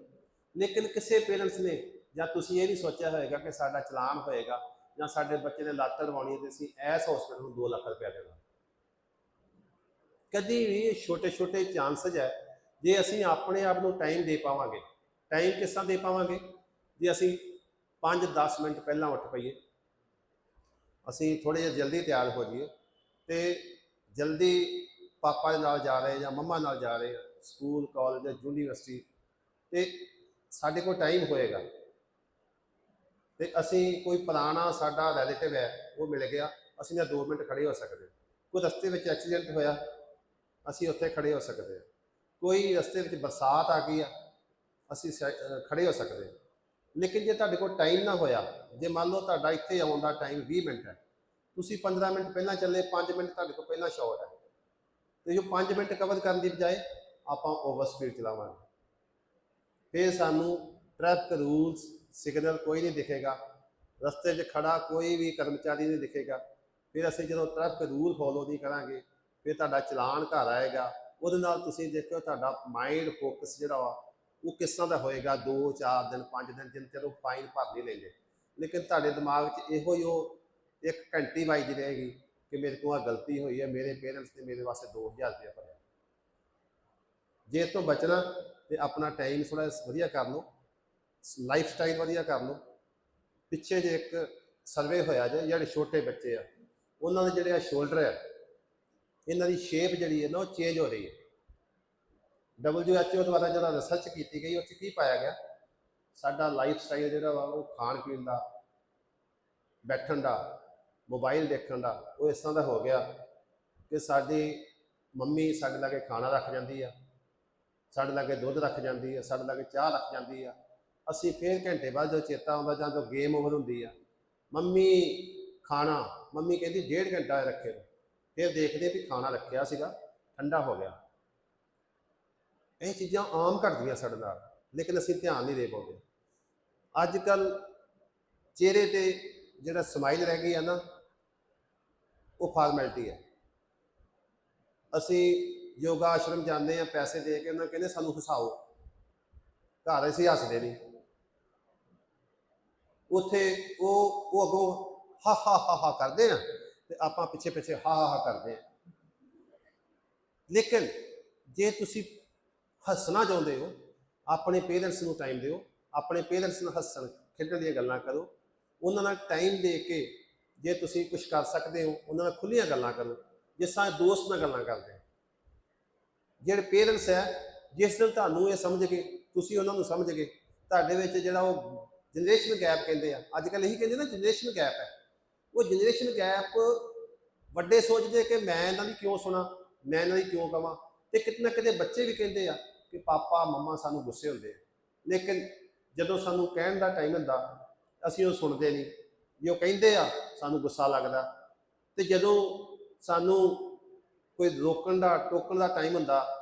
ਲੇਕਿਨ ਕਿਸੇ ਪੇਰੈਂਟਸ ਨੇ ਜਾਂ ਤੁਸੀਂ ਇਹ ਵੀ ਸੋਚਿਆ ਹੋਏਗਾ ਕਿ ਸਾਡਾ ਚਲਾਨ ਹੋਏਗਾ ਜਾਂ ਸਾਡੇ ਬੱਚੇ ਨੇ ਲੱਤ ਲਵਾਉਣੀ ਹੈ ਤੇ ਅਸੀਂ ਐਸ ਹਸਪੀਟਲ ਨੂੰ 2 ਲੱਖ ਰੁਪਏ ਦੇਣਾ। ਕਦੀ ਵੀ ਛੋਟੇ ਛੋਟੇ ਚਾਂਸਸ ਹੈ, ਜੇ ਅਸੀਂ ਆਪਣੇ ਆਪ ਨੂੰ ਟਾਈਮ ਦੇ ਪਾਵਾਂਗੇ ਟਾਈਮ ਕਿਸ ਤਰ੍ਹਾਂ ਦੇ ਪਾਵਾਂਗੇ? ਜੇ ਅਸੀਂ 5-10 ਮਿੰਟ ਪਹਿਲਾਂ ਉੱਠ ਪਈਏ, ਅਸੀਂ ਥੋੜੇ ਜਿਹਾ ਜਲਦੀ ਤਿਆਰ ਹੋ ਜਾਈਏ ਤੇ ਜਲਦੀ ਪਾਪਾ ਦੇ ਨਾਲ ਜਾ ਰਹੇ ਜਾਂ ਮੰਮਾ ਨਾਲ ਜਾ ਰਹੇ ਆ ਸਕੂਲ ਕਾਲਜ ਯੂਨੀਵਰਸਿਟੀ ਤੇ ਸਾਡੇ ਕੋਲ ਟਾਈਮ ਹੋਏਗਾ। ਤੇ ਅਸੀਂ ਕੋਈ ਪੁਰਾਣਾ ਸਾਡਾ ਰਿਲੇਟਿਵ ਹੈ, ਉਹ ਮਿਲ ਗਿਆ, ਅਸੀਂ ਨਾ 2 ਮਿੰਟ ਖੜੇ ਹੋ ਸਕਦੇ ਕੋਈ ਰਸਤੇ ਵਿੱਚ ਐਕਸੀਡੈਂਟ ਹੋਇਆ, ਅਸੀਂ ਉੱਥੇ ਖੜੇ ਹੋ ਸਕਦੇ ਹਾਂ। ਕੋਈ ਰਸਤੇ ਵਿੱਚ ਬਰਸਾਤ ਆ ਗਈ ਆ, ਅਸੀਂ ਸੈ- ਅਹ ਖੜੇ ਹੋ ਸਕਦੇ ਲੇਕਿਨ ਜੇ ਤੁਹਾਡੇ ਕੋਲ ਟਾਈਮ ਨਾ ਹੋਇਆ, ਜੇ ਮੰਨ ਲਓ ਤੁਹਾਡਾ ਇੱਥੇ ਆਉਣ ਦਾ ਟਾਈਮ 20 ਮਿੰਟ ਹੈ, ਤੁਸੀਂ 15 ਮਿੰਟ ਪਹਿਲਾਂ ਚੱਲੇ 5 ਮਿੰਟ ਤੁਹਾਡੇ ਕੋਲ ਪਹਿਲਾਂ ਸ਼ਾਰਟ ਹੈ। ਤੇ ਜੋ 5 ਮਿੰਟ ਕਵਰ ਕਰਨ ਦੀ ਬਜਾਏ ਆਪਾਂ ਓਵਰ ਸਪੀਡ ਚਲਾਵਾਂਗੇ। ਫਿਰ ਸਾਨੂੰ ਟ੍ਰੈਫਿਕ ਰੂਲਸ ਸਿਗਨਲ ਕੋਈ ਨਹੀਂ ਦਿਖੇਗਾ। ਰਸਤੇ 'ਚ ਖੜਾ ਕੋਈ ਵੀ ਕਰਮਚਾਰੀ ਨਹੀਂ ਦਿਖੇਗਾ। ਫਿਰ ਅਸੀਂ ਜਦੋਂ ਟ੍ਰੈਫਿਕ ਰੂਲ ਫੋਲੋ ਨਹੀਂ ਕਰਾਂਗੇ, ਫਿਰ ਤੁਹਾਡਾ ਚਲਾਨ ਘਰ ਆਏਗਾ। ਉਹਦੇ ਨਾਲ ਤੁਸੀਂ ਦੇਖਿਓ ਤੁਹਾਡਾ ਮਾਈਂਡ ਫੋਕਸ ਜਿਹੜਾ ਵਾ, ਉਹ ਕਿਸ ਤਰ੍ਹਾਂ ਦਾ ਹੋਏਗਾ? 2 4 ਦਿਨ 5 ਦਿਨ, ਜਿੰਨ ਚਿਰ ਉਹ ਫਾਈਨ ਭਰ ਨਹੀਂ ਲੈਂਦੇ। ਲੇਕਿਨ ਤੁਹਾਡੇ ਦਿਮਾਗ 'ਚ ਇਹੋ ਹੀ ਉਹ ਇੱਕ ਘੰਟੀ ਵੱਜਦੀ ਰਹੇਗੀ ਕਿ ਮੇਰੇ ਕੋਲ ਆ ਗਲਤੀ ਹੋਈ ਹੈ, ਮੇਰੇ ਪੇਰੈਂਟਸ ਨੇ ਮੇਰੇ ਵਾਸਤੇ 2000 ਰੁਪਏ ਭਰਿਆ। ਜੇ ਤੋਂ ਬਚਣਾ ਤੇ ਆਪਣਾ ਟਾਈਮ ਥੋੜਾ ਵਧੀਆ ਕਰ ਲਓ। ਲਾਈਫ ਸਟਾਈਲ ਵਧੀਆ ਕਰ ਲਓ। ਪਿੱਛੇ ਜੇ ਇੱਕ ਸਰਵੇ ਹੋਇਆ ਜੇ, ਜਿਹੜੇ ਛੋਟੇ ਬੱਚੇ ਆ, ਉਹਨਾਂ ਦੇ ਜਿਹੜੇ ਆ ਸ਼ੋਲਡਰ ਹੈ ਇਹਨਾਂ ਦੀ ਸ਼ੇਪ ਜਿਹੜੀ ਹੈ ਨਾ, ਉਹ ਚੇਂਜ ਹੋ ਰਹੀ ਹੈ। WHO ਦੁਆਰਾ ਜਿਹੜਾ ਰਿਸਰਚ ਕੀਤੀ ਗਈ, ਉਹ 'ਚ ਕੀ ਪਾਇਆ ਗਿਆ? ਸਾਡਾ ਲਾਈਫ ਸਟਾਈਲ ਜਿਹੜਾ ਵਾ, ਉਹ ਖਾਣ ਪੀਣ ਦਾ, ਬੈਠਣ ਦਾ ਮੋਬਾਈਲ ਦੇਖਣ ਦਾ, ਉਹ ਇਸ ਤਰ੍ਹਾਂ ਦਾ ਹੋ ਗਿਆ ਕਿ ਸਾਡੀ ਮੰਮੀ ਸਾਡੇ ਲਾਗੇ ਖਾਣਾ ਰੱਖ ਜਾਂਦੀ ਆ, ਸਾਡੇ ਲਾਗੇ ਦੁੱਧ ਰੱਖ ਜਾਂਦੀ ਆ, ਸਾਡੇ ਲਾਗੇ ਚਾਹ ਰੱਖ ਜਾਂਦੀ ਆ। ਅਸੀਂ ਫੇਰ ਘੰਟੇ ਬਾਅਦ ਜਦੋਂ ਚੇਤਾ ਆਉਂਦਾ ਜਾਂ ਜਦੋਂ ਗੇਮ ਓਵਰ ਹੁੰਦੀ ਆ, ਮੰਮੀ ਖਾਣਾ, ਮੰਮੀ ਕਹਿੰਦੀ ਡੇਢ ਘੰਟਾ ਰੱਖੇ ਫਿਰ ਦੇਖਦੇ ਵੀ ਖਾਣਾ ਰੱਖਿਆ ਸੀਗਾ, ਠੰਡਾ ਹੋ ਗਿਆ। ਇਹ ਚੀਜ਼ਾਂ ਆਮ ਘਟਦੀਆਂ ਸਾਡੇ ਨਾਲ, ਲੇਕਿਨ ਅਸੀਂ ਧਿਆਨ ਨਹੀਂ ਦੇ ਪਾਉਂਦੇ। ਅੱਜ ਕੱਲ ਚਿਹਰੇ ਤੇ ਜਿਹੜਾ ਸਮਾਈਲ ਰਹਿ ਗਈ ਆ ਨਾ, ਉਹ ਫਾਰਮੈਲਿਟੀ ਹੈ ਅਸੀਂ ਯੋਗਾ ਆਸ਼ਰਮ ਜਾਂਦੇ ਆ, ਪੈਸੇ ਦੇ ਕੇ ਉਹਨਾਂ ਕਹਿੰਦੇ ਸਾਨੂੰ ਹਸਾਓ। ਘਰ ਅਸੀਂ ਹੱਸਦੇ ਨਹੀਂ। ਉੱਥੇ ਉਹ ਉਹ ਅੱਗੋਂ ਹਾ ਹਾ ਹਾ ਹਾ ਕਰਦੇ ਆ ਤੇ ਆਪਾਂ ਪਿੱਛੇ ਪਿੱਛੇ ਹਾ ਹਾ ਹਾ ਕਰਦੇ ਆ। ਲੇਕਿਨ ਜੇ ਤੁਸੀਂ ਹੱਸਣਾ ਚਾਹੁੰਦੇ ਹੋ, ਆਪਣੇ ਪੇਰੈਂਟਸ ਨੂੰ ਟਾਈਮ ਦਿਓ, ਆਪਣੇ ਪੇਰੈਂਟਸ ਨਾਲ ਹੱਸਣ, ਖੇਡਣ ਦੀਆਂ ਗੱਲਾਂ ਕਰੋ, ਉਹਨਾਂ ਨਾਲ ਟਾਈਮ ਦੇ ਕੇ ਜੇ ਤੁਸੀਂ ਕੁਝ ਕਰ ਸਕਦੇ ਹੋ, ਉਹਨਾਂ ਨਾਲ ਖੁੱਲੀਆਂ ਗੱਲਾਂ ਕਰੋ ਜਿਸ ਤਰ੍ਹਾਂ ਦੋਸਤ ਨਾਲ ਗੱਲਾਂ ਕਰਦੇ ਜਿਹੜੇ ਪੇਰੈਂਟਸ ਹੈ, ਜਿਸ ਦਿਨ ਤੁਹਾਨੂੰ ਇਹ ਸਮਝ ਕੇ ਤੁਸੀਂ ਉਹਨਾਂ ਨੂੰ ਸਮਝ ਗਏ, ਤੁਹਾਡੇ ਵਿੱਚ ਜਿਹੜਾ ਉਹ ਜਨਰੇਸ਼ਨ ਗੈਪ ਕਹਿੰਦੇ ਆ। ਅੱਜ ਕੱਲ ਇਹੀ ਕਹਿੰਦੇ ਨਾ ਜਨਰੇਸ਼ਨ ਗੈਪ ਹੈ। ਉਹ ਜਨਰੇਸ਼ਨ ਗੈਪ ਵੱਡੇ ਸੋਚਦੇ ਕਿ ਮੈਂ ਇਹਨਾਂ ਦੀ ਕਿਉਂ ਸੁਣਾ, ਮੈਂ ਇਹਨਾਂ ਦੀ ਕਿਉਂ ਕਵਾਂ? ਤੇ ਕਿਤੇ ਨਾ ਕਿਤੇ ਬੱਚੇ ਵੀ ਕਹਿੰਦੇ ਆ ਕਿ ਪਾਪਾ, ਮੰਮਾ ਸਾਨੂੰ ਗੁੱਸੇ ਹੁੰਦੇ ਆ। ਲੇਕਿਨ ਜਦੋਂ ਸਾਨੂੰ ਕਹਿਣ ਦਾ ਟਾਈਮ ਹੁੰਦਾ, ਅਸੀਂ ਉਹ ਸੁਣਦੇ ਨਹੀਂ। ਜੇ ਉਹ ਕਹਿੰਦੇ ਆ, ਸਾਨੂੰ ਗੁੱਸਾ ਲੱਗਦਾ। ਤੇ ਜਦੋਂ ਸਾਨੂੰ ਕੋਈ ਰੋਕਣ ਦਾ, ਟੋਕਣ ਦਾ ਟਾਈਮ ਹੁੰਦਾ,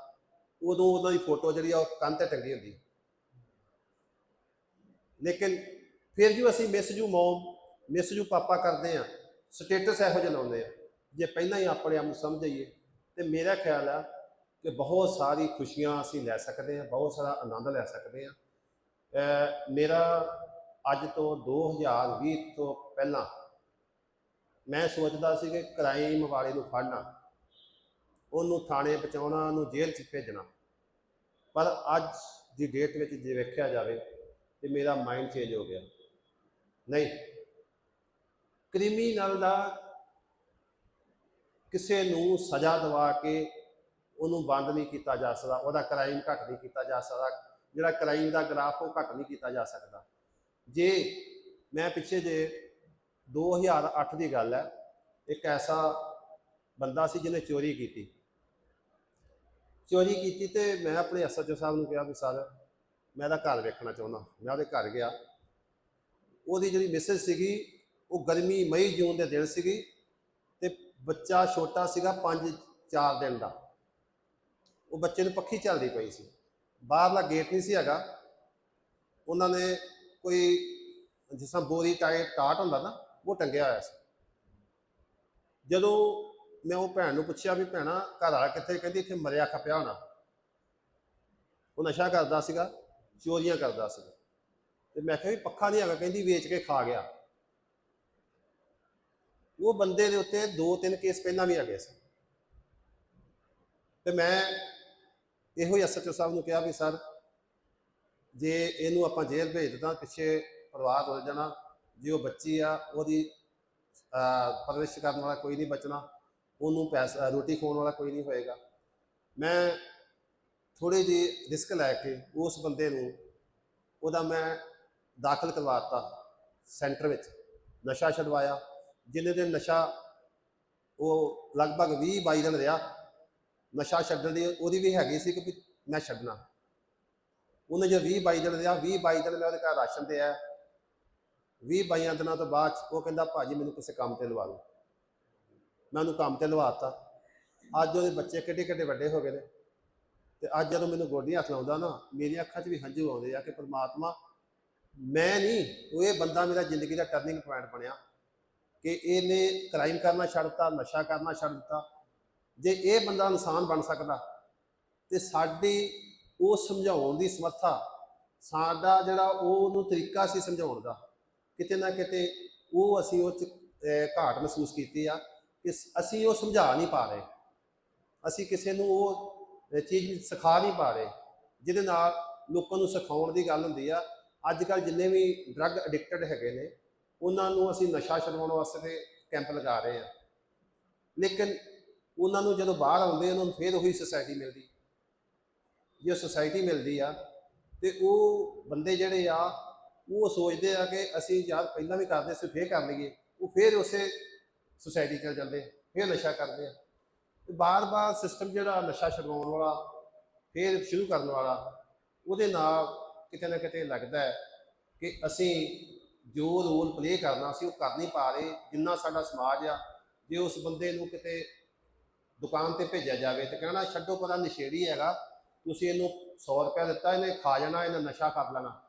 ਉਦੋਂ ਉਹਨਾਂ ਦੀ ਫੋਟੋ ਜਿਹੜੀ ਆ ਉਹ ਕੰਨ ਤੇ ਟੰਗੀ ਹੁੰਦੀ। ਲੇਕਿਨ ਫਿਰ ਵੀ ਅਸੀਂ miss you mom miss you papa ਕਰਦੇ ਆ ਸਟੇਟਸ ਇਹੋ ਜਿਹੇ ਲਾਉਂਦੇ ਆ ਜੇ ਪਹਿਲਾਂ ਹੀ ਆਪਣੇ ਆਪ ਨੂੰ ਸਮਝ ਜਾਈਏ ਤੇ ਮੇਰਾ ਖਿਆਲ ਆ ਕਿ ਬਹੁਤ ਸਾਰੀ ਖੁਸ਼ੀਆਂ ਅਸੀਂ ਲੈ ਸਕਦੇ ਹਾਂ, ਬਹੁਤ ਸਾਰਾ ਆਨੰਦ ਲੈ ਸਕਦੇ ਹਾਂ। ਮੇਰਾ ਅੱਜ ਤੋਂ 2020 ਤੋਂ ਪਹਿਲਾਂ ਮੈਂ ਸੋਚਦਾ ਸੀ ਕਿ ਕ੍ਰਾਈਮ ਵਾਲੇ ਨੂੰ ਫੜਨਾ, ਉਹਨੂੰ ਥਾਣੇ ਪਹੁੰਚਾਉਣਾ, ਉਹਨੂੰ ਜੇਲ੍ਹ 'ਚ ਭੇਜਣਾ। ਪਰ ਅੱਜ ਦੀ ਡੇਟ ਵਿੱਚ ਜੇ ਵੇਖਿਆ ਜਾਵੇ ਤੇ ਮੇਰਾ ਮਾਈਂਡ ਚੇਂਜ ਹੋ ਗਿਆ। ਨਹੀਂ। ਕ੍ਰਿਮੀਨਲ ਦਾ ਕਿਸੇ ਨੂੰ ਸਜ਼ਾ ਦਵਾ ਕੇ ਉਹਨੂੰ ਬੰਦ ਨਹੀਂ ਕੀਤਾ ਜਾ ਸਕਦਾ, ਉਹਦਾ ਕ੍ਰਾਈਮ ਘੱਟ ਨਹੀਂ ਕੀਤਾ ਜਾ ਸਕਦਾ, ਜਿਹੜਾ ਕ੍ਰਾਈਮ ਦਾ ਗ੍ਰਾਫ ਉਹ ਘੱਟ ਨਹੀਂ ਕੀਤਾ ਜਾ ਸਕਦਾ। ਜੇ ਮੈਂ ਪਿੱਛੇ ਜੇ 2008 ਦੀ ਗੱਲ ਹੈ, ਇੱਕ ਐਸਾ ਬੰਦਾ ਸੀ ਜਿਹਨੇ ਚੋਰੀ ਕੀਤੀ। ਚੋਰੀ ਕੀਤੀ ਤੇ ਮੈਂ ਆਪਣੇ ਐਸਐਚਓ ਸਾਹਿਬ ਨੂੰ ਕਿਹਾ ਵੀ ਸਰ ਮੈਂ ਇਹਦਾ ਘਰ ਵੇਖਣਾ ਚਾਹੁੰਦਾ ਮੈਂ ਉਹਦੇ ਘਰ ਗਿਆ। ਉਹਦੀ ਜਿਹੜੀ ਮਿਸਿਸ ਸੀਗੀ, ਉਹ ਗਰਮੀ ਮਈ ਜੂਨ ਦੇ ਦਿਨ ਸੀਗੀ ਤੇ ਬੱਚਾ ਛੋਟਾ ਸੀਗਾ 5 4 ਦਿਨ ਦਾ। ਉਹ ਬੱਚੇ ਨੂੰ ਪੱਖੀ ਚੱਲਦੀ ਪਈ ਸੀ। ਬਾਹਰਲਾ ਗੇਟ ਨਹੀਂ ਸੀ ਹੈਗਾ। ਉਹਨਾਂ ਨੇ ਕੋਈ ਜਿਸ ਤਰ੍ਹਾਂ ਬੋਰੀ ਟਾਇਰ ਟਾਟ ਹੁੰਦਾ ਨਾ, ਉਹ ਟੰਗਿਆ ਹੋਇਆ ਸੀ। ਜਦੋਂ ਮੈਂ ਉਹ ਭੈਣ ਨੂੰ ਪੁੱਛਿਆ ਵੀ ਭੈਣਾ ਘਰ ਵਾਲਾ ਕਿੱਥੇ? ਕਹਿੰਦੀ ਇੱਥੇ ਮਰਿਆ ਖਪਿਆ ਹੋਣਾ। ਉਹ ਨਸ਼ਾ ਕਰਦਾ ਸੀਗਾ। ਚੋਰੀਆਂ ਕਰਦਾ ਸੀ। ਤੇ ਮੈਂ ਕਿਹਾ ਵੀ ਪੱਖਾ ਨਹੀਂ ਹੈਗਾ, ਕਹਿੰਦੀ ਵੇਚ ਕੇ ਖਾ ਗਿਆ। ਉਹ ਬੰਦੇ ਦੇ ਉੱਤੇ ਦੋ ਤਿੰਨ ਕੇਸ ਪਹਿਲਾਂ ਵੀ ਆ ਗਏ ਸੀ। ਤੇ ਮੈਂ ਇਹੋ ਹੀ ਐਸਐਚਓ ਸਾਹਿਬ ਨੂੰ ਕਿਹਾ ਵੀ, ਸਰ, ਜੇ ਇਹਨੂੰ ਆਪਾਂ ਜੇਲ੍ਹ ਭੇਜ ਦਿੱਤਾ, ਪਿੱਛੇ ਪਰਿਵਾਰ ਹੋ ਜਾਣਾ, ਜੇ ਉਹ ਬੱਚੀ ਆ, ਉਹਦੀ ਪਰਵਰਿਸ਼ ਕਰਨ ਵਾਲਾ ਕੋਈ ਨਹੀਂ ਬਚਣਾ, ਉਹਨੂੰ ਪੈਸਾ, ਰੋਟੀ ਖਵਾਉਣ ਵਾਲਾ ਕੋਈ ਨਹੀਂ ਹੋਏਗਾ। ਮੈਂ ਥੋੜੀ ਜਿਹੀ ਰਿਸਕ ਲੈ ਕੇ ਉਸ ਬੰਦੇ ਨੂੰ ਉਹਦਾ ਮੈਂ ਦਾਖਲ ਕਰਵਾਤਾ ਸੈਂਟਰ ਵਿੱਚ। ਨਸ਼ਾ ਛਡਵਾਇਆ, ਜਿੰਨੇ ਦਿਨ ਨਸ਼ਾ ਉਹ ਲਗਭਗ 20 22 ਦਿਨ ਰਿਹਾ, ਨਸ਼ਾ ਛੱਡਣ ਦੀ ਉਹਦੀ ਵੀ ਹੈਗੀ ਸੀ ਕਿ ਵੀ ਮੈਂ ਛੱਡਣਾ। ਉਹਨੇ ਜੇ 20 22 ਦਿਨ ਰਿਹਾ 20 22 ਦਿਨ ਮੈਂ ਉਹਦੇ ਘਰ ਰਾਸ਼ਨ ਤੇ ਆਇਆ 20 22 ਦਿਨਾਂ ਤੋਂ ਬਾਅਦ 'ਚ ਉਹ ਕਹਿੰਦਾ, ਭਾਜੀ, ਮੈਨੂੰ ਕਿਸੇ ਕੰਮ ਤੇ ਲਵਾ ਲਓ ਮੈਂ ਉਹਨੂੰ ਕੰਮ ਤੇ ਲਵਾਤਾ ਅੱਜ ਉਹਦੇ ਬੱਚੇ ਕਿੱਡੇ ਕਿੱਡੇ ਵੱਡੇ ਹੋ ਗਏ ਨੇ। ਤੇ ਅੱਜ ਜਦੋਂ ਮੈਨੂੰ ਗੋਡੀਆਂ ਹੱਥ ਲਾਉਂਦਾ ਨਾ, ਮੇਰੀਆਂ ਅੱਖਾਂ 'ਚ ਵੀ ਹੰਝੂ ਆਉਂਦੇ ਆ ਕਿ ਪ੍ਰਮਾਤਮਾ, ਮੈਂ ਨਹੀਂ ਉਹ ਇਹ ਬੰਦਾ ਮੇਰਾ ਜ਼ਿੰਦਗੀ ਦਾ ਟਰਨਿੰਗ ਪੁਆਇੰਟ ਬਣਿਆ ਕਿ ਇਹਨੇ ਕ੍ਰਾਈਮ ਕਰਨਾ ਛੱਡ ਦਿੱਤਾ, ਨਸ਼ਾ ਕਰਨਾ ਛੱਡ ਦਿੱਤਾ। ਜੇ ਇਹ ਬੰਦਾ ਇਨਸਾਨ ਬਣ ਸਕਦਾ ਤੇ ਸਾਡੀ ਉਹ ਸਮਝਾਉਣ ਦੀ ਸਮਰੱਥਾ, ਸਾਡਾ ਜਿਹੜਾ ਉਹ ਉਹਨੂੰ ਤਰੀਕਾ ਸੀ ਸਮਝਾਉਣ ਦਾ, ਕਿਤੇ ਨਾ ਕਿਤੇ ਉਹ ਅਸੀਂ ਉਹ ਚ ਘਾਟ ਮਹਿਸੂਸ ਕੀਤੀ ਆ ਕਿ ਅਸੀਂ ਉਹ ਸਮਝਾ ਨਹੀਂ ਪਾ ਰਹੇ। ਅਸੀਂ ਕਿਸੇ ਨੂੰ ਉਹ ਚੀਜ਼ ਸਿਖਾ ਨਹੀਂ ਪਾ ਰਹੇ। ਜਿਹਦੇ ਨਾਲ ਲੋਕਾਂ ਨੂੰ ਸਿਖਾਉਣ ਦੀ ਗੱਲ ਹੁੰਦੀ ਆ। ਅੱਜ ਕੱਲ ਜਿੰਨੇ ਵੀ ਡਰੱਗ ਐਡਿਕਟਡ ਹੈਗੇ ਨੇ ਉਹਨਾਂ ਨੂੰ ਅਸੀਂ ਨਸ਼ਾ ਛਡਵਾਉਣ ਵਾਸਤੇ ਕੈਂਪ ਲਗਾ ਰਹੇ ਆ। ਲੇਕਿਨ ਉਹਨਾਂ ਨੂੰ ਜਦੋਂ ਬਾਹਰ ਆਉਂਦੇ ਉਹਨਾਂ ਨੂੰ ਫੇਰ ਉਹੀ ਸੁਸਾਇਟੀ ਮਿਲਦੀ। ਜੇ ਸੁਸਾਇਟੀ ਮਿਲਦੀ ਆ ਤੇ ਉਹ ਬੰਦੇ ਜਿਹੜੇ ਆ ਉਹ ਸੋਚਦੇ ਆ ਕਿ ਅਸੀਂ ਯਾਰ ਪਹਿਲਾਂ ਵੀ ਕਰਦੇ ਸੀ ਫੇਰ ਕਰ ਲਈਏ। ਉਹ ਫੇਰ ਉਸੇ ਸੁਸਾਇਟੀ ਚਲ ਜਾਂਦੇ ਆ, ਫੇਰ ਨਸ਼ਾ ਕਰਦੇ ਆ। ਤੇ ਬਾਰ-ਬਾਰ ਸਿਸਟਮ ਜਿਹੜਾ ਨਸ਼ਾ ਛਡਵਾਉਣ ਵਾਲਾ, ਫੇਰ ਸ਼ੁਰੂ ਕਰਨ ਵਾਲਾ, ਉਹਦੇ ਨਾਲ ਕਿਤੇ ਨਾ ਕਿਤੇ ਲੱਗਦਾ ਹੈ ਕਿ ਅਸੀਂ ਜੋ ਰੋਲ ਪਲੇ ਕਰਨਾ ਸੀ ਉਹ ਕਰ ਨਹੀਂ ਪਾ ਰਹੇ, ਜਿੰਨਾ ਸਾਡਾ ਸਮਾਜ ਆ, ਜੇ ਉਸ ਬੰਦੇ ਨੂੰ ਕਿਤੇ ਦੁਕਾਨ ਤੇ ਭੇਜਿਆ ਜਾਵੇ ਤੇ ਕਹਿਣਾ, ਛੱਡੋ ਪਤਾ ਨਸ਼ੇੜੀ ਹੈਗਾ, ਤੁਸੀਂ ਇਹਨੂੰ 100 ਰੁਪਏ ਦਿੱਤਾ, ਇਹਨੇ ਖਾ ਜਾਣਾ, ਇਹਨੇ ਨਸ਼ਾ ਕਰ ਲੈਣਾ।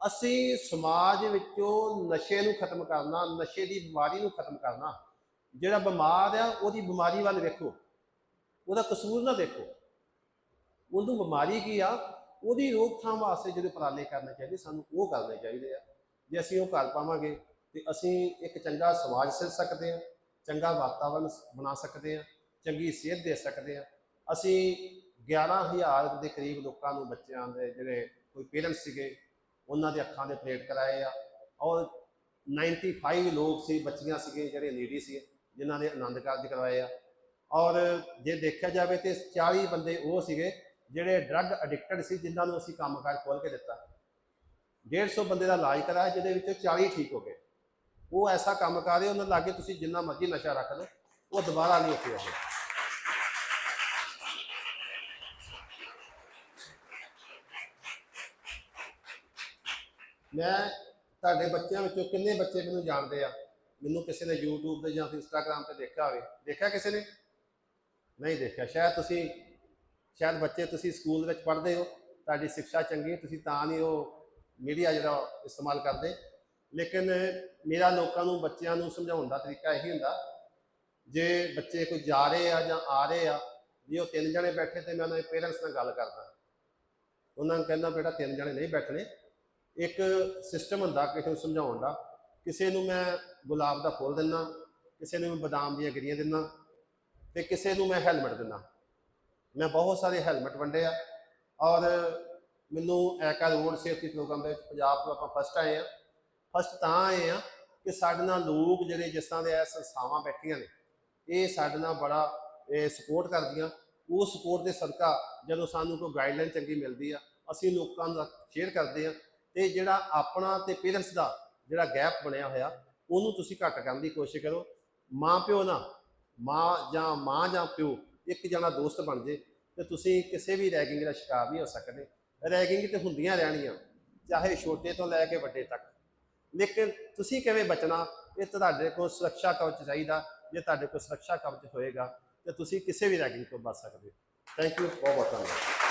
ਅਸੀਂ ਸਮਾਜ ਵਿੱਚੋਂ ਨਸ਼ੇ ਨੂੰ ਖਤਮ ਕਰਨਾ, ਨਸ਼ੇ ਦੀ ਬਿਮਾਰੀ ਨੂੰ ਖਤਮ ਕਰਨਾ, ਜਿਹੜਾ ਬਿਮਾਰ ਆ, ਉਹਦੀ ਬਿਮਾਰੀ ਵੱਲ ਵੇਖੋ। ਉਹਦਾ ਕਸੂਰ ਨਾ ਦੇਖੋ। ਉਹਨੂੰ ਬਿਮਾਰੀ ਕੀ ਆ? ਉਹਦੀ ਰੋਕਥਾਮ ਵਾਸਤੇ ਜਿਹੜੇ ਉਪਰਾਲੇ ਕਰਨੇ ਚਾਹੀਦੇ, ਸਾਨੂੰ ਉਹ ਕਰਨੇ ਚਾਹੀਦੇ ਆ। ਜੇ ਅਸੀਂ ਉਹ ਕਰ ਪਾਵਾਂਗੇ, ਤੇ ਅਸੀਂ ਇੱਕ ਚੰਗਾ ਸਮਾਜ ਸਿਰ ਸਕਦੇ ਆ, ਚੰਗਾ ਵਾਤਾਵਰਣ ਬਣਾ ਸਕਦੇ ਆ, ਚੰਗੀ ਸਿਹਤ ਦੇ ਸਕਦੇ ਆ। ਅਸੀਂ 11000 ਦੇ ਕਰੀਬ ਲੋਕਾਂ ਨੂੰ, ਬੱਚਿਆਂ ਦੇ ਜਿਹੜੇ ਕੋਈ ਪੇਰੈਂਟਸ ਸੀਗੇ, ਉਹਨਾਂ ਦੇ ਅੱਖਾਂ ਦੇ ਪਲੇਟ ਕਰਾਏ ਆ। ਔਰ 95 ਲੋਕ ਸੀ, ਬੱਚੀਆਂ ਸੀਗੇ ਜਿਹੜੇ ਨੀਡੀ ਸੀ ਜਿਨ੍ਹਾਂ ਨੇ ਆਨੰਦ ਕਾਰਜ ਕਰਵਾਏ ਆ। ਔਰ ਜੇ ਦੇਖਿਆ ਜਾਵੇ ਤੇ 40 ਬੰਦੇ ਉਹ ਸੀਗੇ ਜਿਹੜੇ ਡਰੱਗ ਐਡਿਕਟਡ ਸੀ, ਜਿਨ੍ਹਾਂ ਨੂੰ ਅਸੀਂ ਕੰਮਕਾਰ ਖੋਲ ਕੇ ਦਿੱਤਾ। 150 ਬੰਦੇ ਦਾ ਇਲਾਜ ਕਰਾਇਆ, ਜਿਹਦੇ ਵਿੱਚੋਂ 40 ਠੀਕ ਹੋ ਗਏ। ਉਹ ਐਸਾ ਕੰਮ ਕਰ ਰਹੇ, ਉਹਨਾਂ ਲਾਗੇ ਤੁਸੀਂ ਜਿੰਨਾ ਮਰਜ਼ੀ ਨਸ਼ਾ ਰੱਖ ਲਓ, ਉਹ ਦੁਬਾਰਾ ਨਹੀਂ ਉੱਠੇ ਆਉਂਦੇ। ਮੈਂ ਤੁਹਾਡੇ ਬੱਚਿਆਂ ਵਿੱਚੋਂ ਕਿੰਨੇ ਬੱਚੇ ਮੈਨੂੰ ਜਾਣਦੇ ਆ? ਮੈਨੂੰ ਕਿਸੇ ਨੇ YouTube ਤੇ ਜਾਂ ਫਿਰ Instagram ਤੇ ਦੇਖਿਆ ਹੋਵੇ। ਦੇਖਿਆ ਕਿਸੇ ਨੇ? ਨਹੀਂ ਦੇਖਿਆ। ਸ਼ਾਇਦ ਤੁਸੀਂ, ਸ਼ਾਇਦ ਬੱਚੇ ਤੁਸੀਂ ਸਕੂਲ ਵਿੱਚ ਪੜ੍ਹਦੇ ਹੋ, ਤੁਹਾਡੀ ਸਿੱਖਿਆ ਚੰਗੀ, ਤੁਸੀਂ ਤਾਂ ਨਹੀਂ ਉਹ ਮੀਡੀਆ ਜਿਹੜਾ ਇਸਤੇਮਾਲ ਕਰਦੇ। ਲੇਕਿਨ ਮੇਰਾ ਲੋਕਾਂ ਨੂੰ, ਬੱਚਿਆਂ ਨੂੰ ਸਮਝਾਉਣ ਦਾ ਤਰੀਕਾ ਇਹੀ ਹੁੰਦਾ, ਜੇ ਬੱਚੇ ਕੋਈ ਜਾ ਰਹੇ ਆ ਜਾਂ ਆ ਰਹੇ ਆ, ਜੇ ਉਹ ਤਿੰਨ ਜਣੇ ਬੈਠੇ ਤੇ ਮੈਂ ਉਹਨਾਂ ਦੇ ਪੇਰੈਂਟਸ ਨਾਲ ਗੱਲ ਕਰਦਾ। ਉਹਨਾਂ ਨੂੰ ਕਹਿੰਦਾ, ਬੇਟਾ, ਤਿੰਨ ਜਣੇ ਨਹੀਂ ਬੈਠਣੇ। ਇੱਕ ਸਿਸਟਮ ਹੁੰਦਾ ਕਿਸੇ ਨੂੰ ਸਮਝਾਉਣ ਦਾ। ਕਿਸੇ ਨੂੰ ਮੈਂ ਗੁਲਾਬ ਦਾ ਫੁੱਲ ਦਿੰਦਾ ਕਿਸੇ ਨੂੰ ਮੈਂ ਬਦਾਮ ਦੀਆਂ ਗਿਰੀਆਂ ਦਿੰਦਾ ਤੇ ਕਿਸੇ ਨੂੰ ਮੈਂ ਹੈਲਮਟ ਦਿੰਦਾ। ਮੈਂ ਬਹੁਤ ਸਾਰੇ ਹੈਲਮਟ ਵੰਡੇ ਆ। ਔਰ ਮੈਨੂੰ ਐਕਾ ਰੋਡ ਸੇਫਟੀ ਪ੍ਰੋਗਰਾਮ ਦੇ ਵਿੱਚ ਪੰਜਾਬ ਤੋਂ ਆਪਾਂ ਫਸਟ ਆਏ ਆ। ਫਸਟ ਤਾਂ ਆਏ ਆ ਕਿ ਸਾਡੇ ਨਾਲ ਲੋਕ ਜਿਹੜੇ ਜਿਸ ਤਰ੍ਹਾਂ ਦੇ ਇਹ ਸੰਸਥਾਵਾਂ ਬੈਠੀਆਂ ਨੇ, ਇਹ ਸਾਡੇ ਨਾਲ ਬੜਾ ਸਪੋਰਟ ਕਰਦੀਆਂ। ਉਹ ਸਪੋਰਟ ਦੇ ਸਦਕਾ ਜਦੋਂ ਸਾਨੂੰ ਕੋਈ ਗਾਈਡਲਾਈਨ ਚੰਗੀ ਮਿਲਦੀ ਆ, ਅਸੀਂ ਲੋਕਾਂ ਨਾਲ ਸ਼ੇਅਰ ਕਰਦੇ ਆ। ਤੇ ਜਿਹੜਾ ਆਪਣਾ ਤੇ ਪੇਰੈਂਟਸ ਦਾ ਜਿਹੜਾ ਗੈਪ ਬਣਿਆ ਹੋਇਆ, ਉਹਨੂੰ ਤੁਸੀਂ ਘੱਟ ਕਰਨ ਦੀ ਕੋਸ਼ਿਸ਼ ਕਰੋ। ਮਾਂ ਪਿਓ ਨਾਲ ਮਾਂ ਜਾਂ ਮਾਂ ਜਾਂ ਪਿਓ ਇੱਕ ਜਣਾ ਦੋਸਤ ਬਣ ਜੇ ਤੇ ਤੁਸੀਂ ਕਿਸੇ ਵੀ ਰੈਗਿੰਗ ਦਾ ਸ਼ਿਕਾਰ ਨਹੀਂ ਹੋ ਸਕਦੇ। ਰੈਗਿੰਗ ਤੇ ਹੁੰਦੀਆਂ ਰਹਿਣੀਆਂ, ਚਾਹੇ ਛੋਟੇ ਤੋਂ ਲੈ ਕੇ ਵੱਡੇ ਤੱਕ। ਲੇਕਿਨ ਤੁਸੀਂ ਕਿਵੇਂ ਬਚਣਾ, ਇਹ ਤੁਹਾਡੇ ਕੋਲ ਸੁਰੱਖਿਆ ਕਵਚ ਚਾਹੀਦਾ, ਜੇ ਤੁਹਾਡੇ ਕੋਲ ਸੁਰੱਖਿਆ ਕਵਚ ਹੋਏਗਾ, ਤੇ ਤੁਸੀਂ ਕਿਸੇ ਵੀ ਰੈਗਿੰਗ ਤੋਂ ਬਚ ਸਕਦੇ ਹੋ। ਥੈਂਕ ਯੂ ਬਹੁਤ ਬਹੁਤ ਧੰਨਵਾਦ।